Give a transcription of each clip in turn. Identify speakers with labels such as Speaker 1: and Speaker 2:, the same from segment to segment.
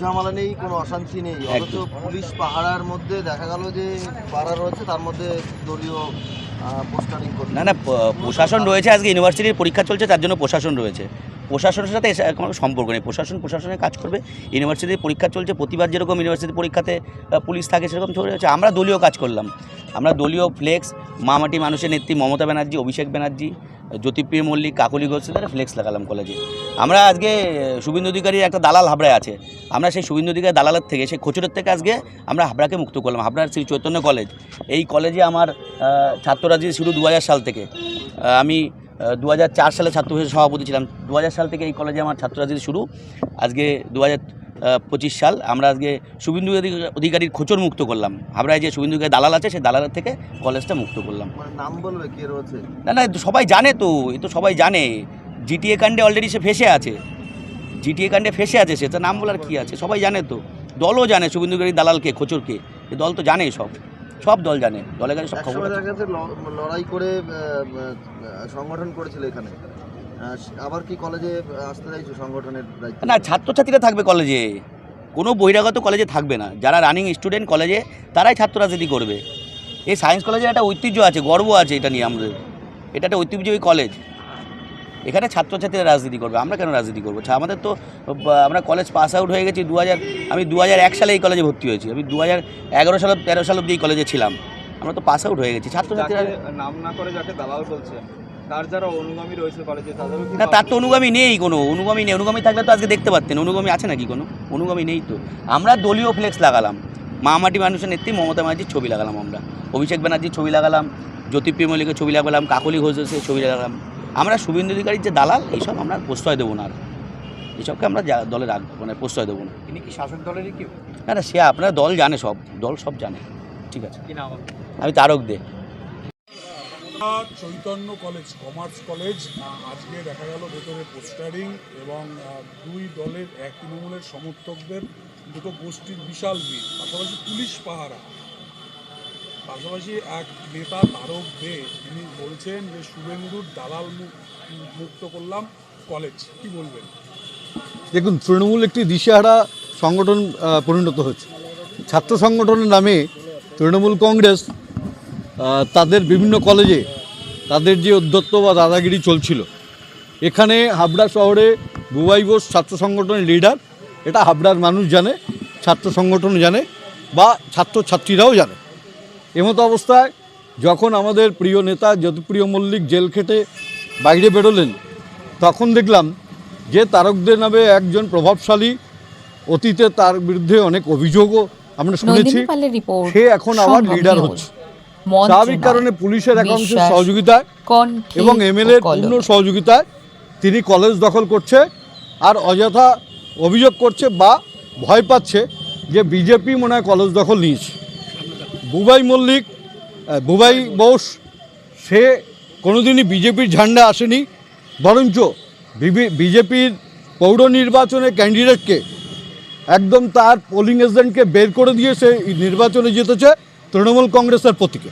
Speaker 1: ঝামেলা নেই কোনো অশান্তি নেই। অথচ পুলিশ পাহাড়ার মধ্যে দেখা গেল যে পাহারা রয়েছে তার মধ্যে দলীয় পোস্টারিং
Speaker 2: না না প্রশাসন রয়েছে আজকে ইউনিভার্সিটির পরীক্ষা চলছে তার জন্য প্রশাসন রয়েছে। প্রশাসনের সাথে কোনো সম্পর্ক নেই। প্রশাসন প্রশাসনের কাজ করবে। ইউনিভার্সিটির পরীক্ষা চলছে, প্রতিবার যেরকম ইউনিভার্সিটির পরীক্ষাতে পুলিশ থাকে সেরকম চলেছে আমরা দলীয় কাজ করলাম। আমরা দলীয় ফ্লেক্স, মামাটি মানুষের নেত্রী মমতা ব্যানার্জি, অভিষেক ব্যানার্জি, জ্যোতিপ্রিয় মল্লিক, কাকলি ঘোষ, তারা ফ্লেক্স লাগালাম কলেজে। আমরা আজকে শুভেন্দু অধিকারীর একটা দালাল হাবড়ায় আছে। আমরা সেই শুভেন্দু অধিকারী দালালের থেকে, সেই খোচরের থেকে আজকে আমরা হাবড়াকে মুক্ত করলাম। হাবড়ার শ্রী চৈতন্য কলেজ। এই কলেজে আমার ছাত্ররাজি শুরু দু হাজার সাল থেকে আমি দু হাজার চার সালে ছাত্র পরিষদের সভাপতি ছিলাম। দু হাজার সাল থেকে এই কলেজে আমার ছাত্ররাজির শুরু। আজকে দু পঁচিশ সাল আমরা আজকে শুভেন্দু অধিকারীর খোচর মুক্ত করলাম। হাবড়ায় যে শুভেন্দু অধিকারী দালাল আছে সেই দালালের থেকে কলেজটা মুক্ত করলাম।
Speaker 1: নাম বলবে? কে রয়েছে?
Speaker 2: না না সবাই জানে তো এ তো সবাই জানে। জিটিএ কাণ্ডে অলরেডি সে ফেসে আছে। জিটিএ কাণ্ডে ফেসে আছে সে তো নাম বলার কী আছে? সবাই জানে তো। দলও জানে শুভেন্দুকারী দালালকে খোচরকে। এ দল তো জানে সব। সব দল জানে দলের কাছে সব খবর
Speaker 1: লড়াই করে সংগঠন করেছিল এখানে। আবার কি কলেজে আসতে চাইছো সংগঠনের
Speaker 2: না ছাত্রছাত্রীরা থাকবে কলেজে। কোনো বহিরাগত কলেজে থাকবে না। যারা রানিং স্টুডেন্ট কলেজে তারাই ছাত্র রাজনীতি করবে। এই সায়েন্স কলেজের একটা ঐতিহ্য আছে গর্ব আছে এটা নিয়ে আমাদের। এটা একটা ঐতিহ্যবাহী কলেজ। এখানে ছাত্রছাত্রীরা রাজনীতি করবে। আমরা কেন রাজনীতি করব? আমাদের তো আমরা কলেজ পাস আউট হয়ে গেছি দু হাজার আমি দু হাজার এক সালে এই কলেজে ভর্তি হয়েছি। আমি দু হাজার এগারো সাল তেরো সাল অব্দি এই কলেজে ছিলাম। আমরা তো পাস আউট হয়ে গেছি। ছাত্রছাত্রীরা
Speaker 3: নাম না করে যাকে দালাল বলছেন তার যারা অনুগামী রয়েছে কলেজে
Speaker 2: না তার তো অনুগামী নেই কোনো। অনুগামী নেই। অনুগামী থাকলে তো আজকে দেখতে পারতেন। অনুগামী আছে নাকি কোনো? অনুগামী নেই তো। আমরা দলীয় ফ্লেক্স লাগালাম। মামাটি মানুষের নেত্রী মমতা ব্যানার্জির ছবি লাগালাম আমরা। অভিষেক ব্যানার্জির ছবি লাগালাম। জ্যোতিপ্রিয় মল্লিকের ছবি লাগালাম। কাকলি ঘোষের ছবি লাগালাম। আমরা শুভেন্দু অধিকারীর যে দালাল এইসব আমরা প্রশ্রয় দেবো না আর। এইসবকে আমরা যা- দলে রাখব মানে প্রশ্রয় দেবো না।
Speaker 3: তিনি কি শাসক দলেরই কেউ?
Speaker 2: না না সে আপনার দল জানে সব দল সব জানে। ঠিক আছে। আমি Tarak De.
Speaker 4: Chaitanya college commerce college আজকে দেখা গেল ভেতরে পোস্টারিং এবং দুই দলের এক তৃণমূলের সমর্থকদের দুটো গোষ্ঠীর বিশাল ভিড় পাশাপাশি পুলিশ পাহারা। পাশাপাশি এক নেতা তারক দে, তিনি বলছেন যে শুভেন্দুর দালাল মুক্ত করলাম কলেজ কি বলবেন?
Speaker 5: দেখুন, তৃণমূল একটি দিশেহারা সংগঠন পরিণত হয়েছে। ছাত্র সংগঠনের নামে তৃণমূল কংগ্রেস তাদের বিভিন্ন কলেজে তাদের যে অধ্যত্ব বা দাদাগিরি চলছিল। এখানে হাবড়া শহরে বুবাই বোস ছাত্র সংগঠনের লিডার এটা হাবড়ার মানুষ জানে, ছাত্র সংগঠন জানে, বা ছাত্রছাত্রীরাও জানে। এমতো অবস্থায় যখন আমাদের প্রিয় নেতা জ্যোতিপ্রিয় মল্লিক জেল খেটে বাইরে বেরোলেন তখন দেখলাম যে তারকদের নামে একজন প্রভাবশালী অতীতে তার বিরুদ্ধে অনেক অভিযোগও আমরা শুনেছি। সে এখন আবার লিডার হচ্ছে। স্বাভাবিক কারণে পুলিশের একাংশের সহযোগিতায় এবং এমএলএ। পূর্ণ সহযোগিতায় তিনি কলেজ দখল করছে আর অযথা অভিযোগ করছে বা ভয় পাচ্ছে যে বিজেপি মনে হয় কলেজ দখল নিয়েছে। বুবাই মল্লিক বুবাই বোস, সে কোনোদিনই বিজেপির ঝান্ডা আসেনি, বরঞ্চ বিজেপির পৌর নির্বাচনে ক্যান্ডিডেটকে একদম তার পোলিং এজেন্টকে বের করে দিয়ে সে নির্বাচনে জিতেছে তৃণমূল কংগ্রেসের প্রতীকে।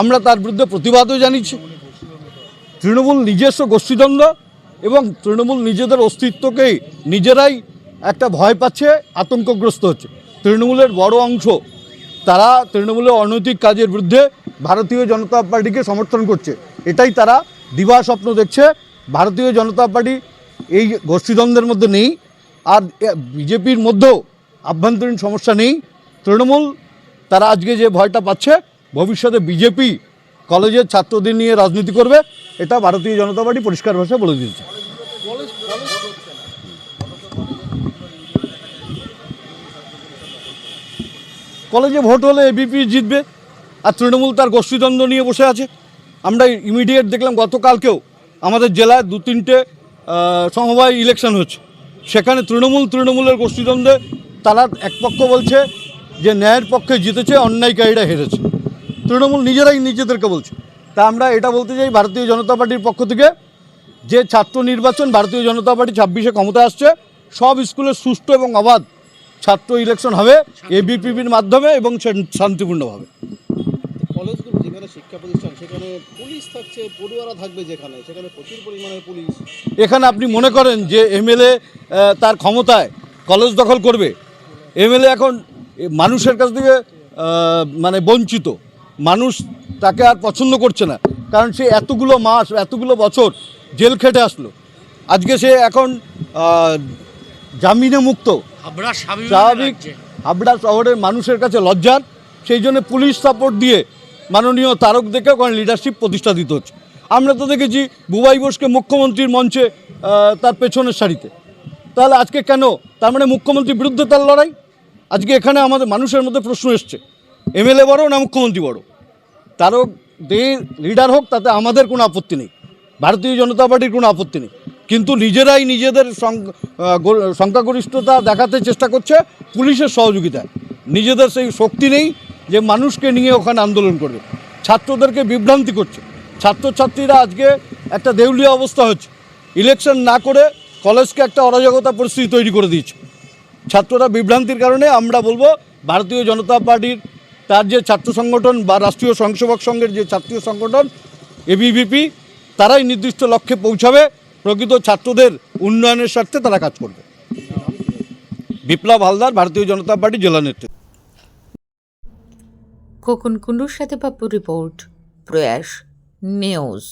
Speaker 5: আমরা তার বিরুদ্ধে প্রতিবাদও জানিয়েছি। তৃণমূল নিজস্ব গোষ্ঠীদ্বন্দ্ব এবং তৃণমূল নিজেদের অস্তিত্বকেই নিজেরাই একটা ভয় পাচ্ছে, আতঙ্কগ্রস্ত হচ্ছে। তৃণমূলের বড় অংশ তারা তৃণমূলের অনৈতিক কাজের বিরুদ্ধে ভারতীয় জনতা পার্টিকে সমর্থন করছে। এটাই তারা দিবা স্বপ্ন দেখছে। ভারতীয় জনতা পার্টি এই গোষ্ঠীদ্বন্দ্বের মধ্যে নেই। আর বিজেপির মধ্যেও আভ্যন্তরীণ সমস্যা নেই। তৃণমূল তারা আজকে যে ভয়টা পাচ্ছে, ভবিষ্যতে বিজেপি কলেজের ছাত্রদের নিয়ে রাজনীতি করবে, এটা ভারতীয় জনতা পার্টি পরিষ্কার ভাষায় বলে দিয়েছে। কলেজে ভোট হলে এবিপি জিতবে আর তৃণমূল তার গোষ্ঠীদ্বন্দ্ব নিয়ে বসে আছে। আমরা ইমিডিয়েট দেখলাম গতকালকেও আমাদের জেলায় দু তিনটে সমবায় ইলেকশন হচ্ছে। সেখানে তৃণমূল তৃণমূলের গোষ্ঠীদ্বন্দ্বে তারা এক পক্ষ বলছে যে ন্যায়ের পক্ষে জিতেছে, অন্যায়কারীরা হেরেছে। তৃণমূল নিজেরাই নিজেদেরকে বলছে। তা আমরা এটা বলতে চাই, ভারতীয় জনতা পার্টির পক্ষ থেকে যে ছাত্র নির্বাচন ভারতীয় জনতা পার্টি ছাব্বিশে ক্ষমতা আসছে, সব স্কুলে সুষ্ঠু এবং অবাধ ছাত্র ইলেকশন হবে এবিপিপির মাধ্যমে এবং শান্তিপূর্ণভাবে।
Speaker 6: কলেজগুলো যেখানে শিক্ষা প্রতিষ্ঠান সেখানে পুলিশ থাকছে পড়ুয়ারা থাকবে যেখানে সেখানে প্রচুর পরিমাণে পুলিশ।
Speaker 5: এখানে আপনি মনে করেন যে এমএলএ তার ক্ষমতায় কলেজ দখল করবে? এমএলএ এখন মানুষের কাছ থেকে মানে বঞ্চিত। মানুষ তাকে আর পছন্দ করছে না। কারণ সে এতগুলো মাস এতগুলো বছর জেল খেটে আসলো। আজকে সে এখন জামিনে মুক্ত। স্বাভাবিক হাবড়া শহরের মানুষের কাছে লজ্জার সেই জন্য পুলিশ সাপোর্ট দিয়ে মাননীয় তারক দেখে ওখানে লিডারশিপ প্রতিষ্ঠা দিতে হচ্ছে। আমরা তো দেখেছি বুবাই বোসকে মুখ্যমন্ত্রীর মঞ্চে তার পেছনের সারিতে। তাহলে আজকে কেন? তার মানে মুখ্যমন্ত্রীর বিরুদ্ধে তার লড়াই? আজকে এখানে আমাদের মানুষের মধ্যে প্রশ্ন এসছে এমএলএ বড় না মুখ্যমন্ত্রী বড়? তারক দে লিডার হোক তাতে আমাদের কোনো আপত্তি নেই। ভারতীয় জনতা পার্টির কোনো আপত্তি নেই। কিন্তু নিজেরাই নিজেদের সংখ্যাগরিষ্ঠতা দেখাতে চেষ্টা করছে পুলিশের সহযোগিতায়। নিজেদের সেই শক্তি নেই যে মানুষকে নিয়ে ওখানে আন্দোলন করবে। ছাত্রদেরকে বিভ্রান্তি করছে। ছাত্রছাত্রীরা আজকে একটা দেউলিয়া অবস্থা হচ্ছে। ইলেকশন না করে কলেজকে একটা অরাজকতা পরিস্থিতি তৈরি করে দিয়েছে। ছাত্ররা বিভ্রান্তির কারণে আমরা বলব, ভারতীয় জনতা পার্টির তার যে ছাত্র সংগঠন বা রাষ্ট্রীয় স্বয়ংসেবক সংঘের যে ছাত্রীয় সংগঠন এবিভিপি তারাই নির্দিষ্ট লক্ষ্যে পৌঁছাবে। প্রকৃত ছাত্রদের উন্নয়নের স্বার্থে তারা কাজ করবে। বিপ্লব হালদার, ভারতীয় জনতা পার্টি জেলা নেতৃত্ব।
Speaker 7: খোকন কুণ্ডুর সাথে পাপ্পু রিপোর্ট, প্রয়াস, নিউজ।